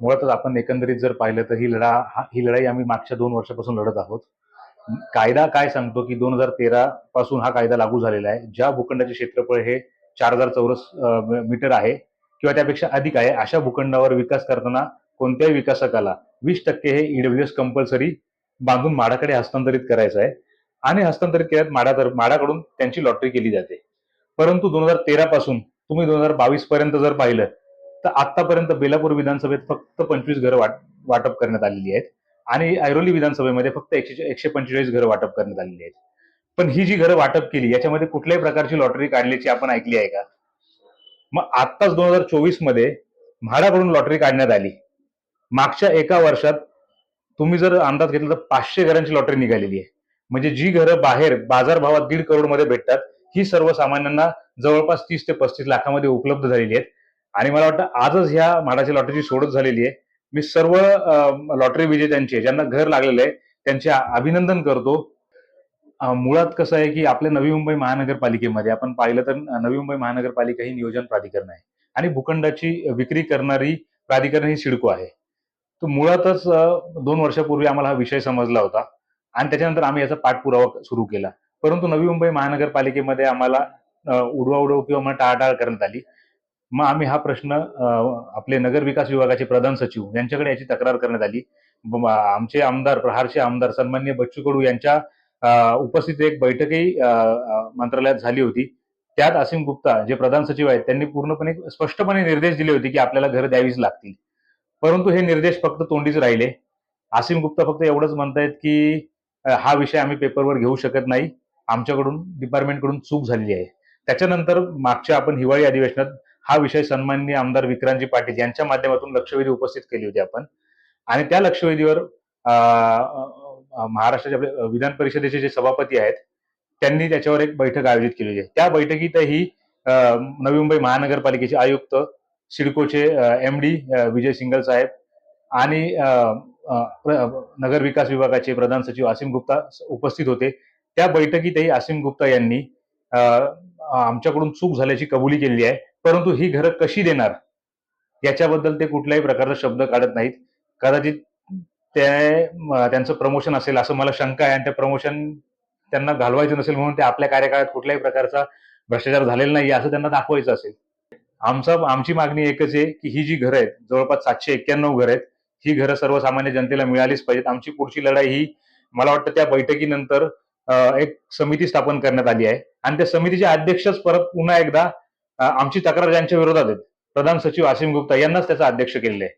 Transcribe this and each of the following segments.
मुळातच आपण एकंदरीत जर पाहिलं तर ही लढा हा- ही लढाई आम्ही मागच्या दोन वर्षापासून लढत आहोत. कायदा काय सांगतो की दोन हजार तेरा पासून हा कायदा लागू झालेला आहे. ज्या भूखंडाचे क्षेत्रफळ हे चार हजार चौरस मीटर आहे किंवा त्यापेक्षा अधिक आहे अशा भूखंडावर विकास करताना कोणत्याही विकासकाला वीस टक्के हे ईडब्ल्यूएस कंपल्सरी बांधून माडाकडे हस्तांतरित करायचं आहे. आणि हस्तांतरित केल्यात माडातर माडाकडून त्यांची लॉटरी केली जाते. परंतु दोन हजार तेरा पासून तुम्ही दोन हजार बावीस पर्यंत जर पाहिलं तर आतापर्यंत बेलापूर विधानसभेत फक्त पंचवीस घरं वाट वाटप करण्यात आलेली आहेत. आणि ऐरोली विधानसभेमध्ये फक्त एकशे एकशे पंचेचाळीस घरं वाटप करण्यात आलेली आहेत. पण ही जी घरं वाटप केली याच्यामध्ये कुठल्याही प्रकारची लॉटरी काढल्याची आपण ऐकली आहे का? मग आत्ताच दोन हजार चोवीसमध्ये म्हाडाकडून लॉटरी काढण्यात आली. मागच्या एका वर्षात तुम्ही जर अंदाज घेतला तर पाचशे घरांची लॉटरी निघालेली आहे. म्हणजे जी घरं बाहेर बाजारभावात दीड करोडमध्ये भेटतात ही सर्वसामान्यांना जवळपास तीस ते पस्तीस लाखामध्ये उपलब्ध झालेली आहेत. आणि मला वाटतं आजच ह्या म्हाडाच्या लॉटरीची सोडत झालेली आहे. मी सर्व लॉटरी विजेत्यांचे ज्यांना घर लागलेलं आहे त्यांचे अभिनंदन करतो. मुळात कसं आहे की आपल्या नवी मुंबई महानगरपालिकेमध्ये आपण पाहिलं तर नवी मुंबई महानगरपालिका ही नियोजन प्राधिकरण आहे. आणि भूखंडाची विक्री करणारी प्राधिकरण ही सिडको आहे. तर मुळातच दोन वर्षापूर्वी आम्हाला हा विषय समजला होता. आणि त्याच्यानंतर आम्ही याचा पाठपुरावा सुरू केला. परंतु नवी मुंबई महानगरपालिकेमध्ये आम्हाला उडवा उडव किंवा टाळाटाळ करण्यात आली. मग आम्ही हा प्रश्न आपले नगर विकास विभागाचे प्रधान सचिव यांच्याकडे याची तक्रार करण्यात आली. आमचे आमदार प्रहारचे आमदार सन्मान्य बच्चू कडू यांच्या उपस्थित एक बैठकही मंत्रालयात झाली होती. त्यात असीम गुप्ता जे प्रधान सचिव आहेत त्यांनी पूर्णपणे स्पष्टपणे निर्देश दिले होते की आपल्याला घर द्यावीच लागतील. परंतु हे निर्देश फक्त तोंडीच राहिले. असीम गुप्ता फक्त एवढंच म्हणतायत की हा विषय आम्ही पेपरवर घेऊ शकत नाही. आमच्याकडून डिपार्टमेंटकडून चूक झालेली आहे. त्याच्यानंतर मागच्या आपण हिवाळी अधिवेशनात हा विषय सन्माननीय आमदार विक्रांतजी पाटील यांच्या माध्यमातून लक्षवेधी उपस्थित केली होती आपण. आणि त्या लक्षवेधीवर महाराष्ट्राच्या महाराष्ट्राचे आपले विधान परिषदेचे जे सभापती आहेत त्यांनी त्याच्यावर एक बैठक आयोजित केली होती त्या बैठकीतही नवी मुंबई महानगरपालिकेचे आयुक्त सिडकोचे एम डी विजय सिंगल साहेब आणि नगर विकास विभागाचे प्रधान सचिव आसिम गुप्ता उपस्थित होते. त्या बैठकीतही आसिम गुप्ता यांनी आमच्याकडून चूक झाल्याची कबुली केलेली आहे. परंतु ही घरं कशी देणार? याच्याबद्दल ते कुठल्याही प्रकारचा शब्द काढत नाहीत. कदाचित ते त्यांचं प्रमोशन असेल असं मला शंका आहे आणि ते प्रमोशन त्यांना घालवायचं नसेल म्हणून ते आपल्या कार्यकाळात कुठल्याही प्रकारचा भ्रष्टाचार झालेला नाही असं त्यांना दाखवायचं असेल. आमचा आमची मागणी एकच आहे की ही जी घरं आहेत जवळपास सातशे एक्क्याण्णव घरं आहेत ही घरं सर्वसामान्य जनतेला मिळालीच पाहिजेत. आमची पुढची लढाई ही मला वाटतं त्या बैठकीनंतर एक समिती स्थापन करण्यात आली आहे. आणि त्या समितीचे अध्यक्षच परत पुन्हा एकदा आमची तक्रार ज्यांच्या विरोधात आहेत प्रधान सचिव आसिम गुप्ता यांनाच त्याचा अध्यक्ष केलेलं आहे.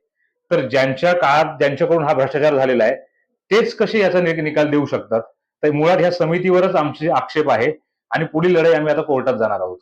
तर ज्यांच्या काळात ज्यांच्याकडून हा भ्रष्टाचार झालेला आहे तेच कसे याचा निकाल देऊ शकतात? तर मुळात ह्या समितीवरच आमचे आक्षेप आहे आणि पुढील लढाई आम्ही आता कोर्टात जाणार आहोत.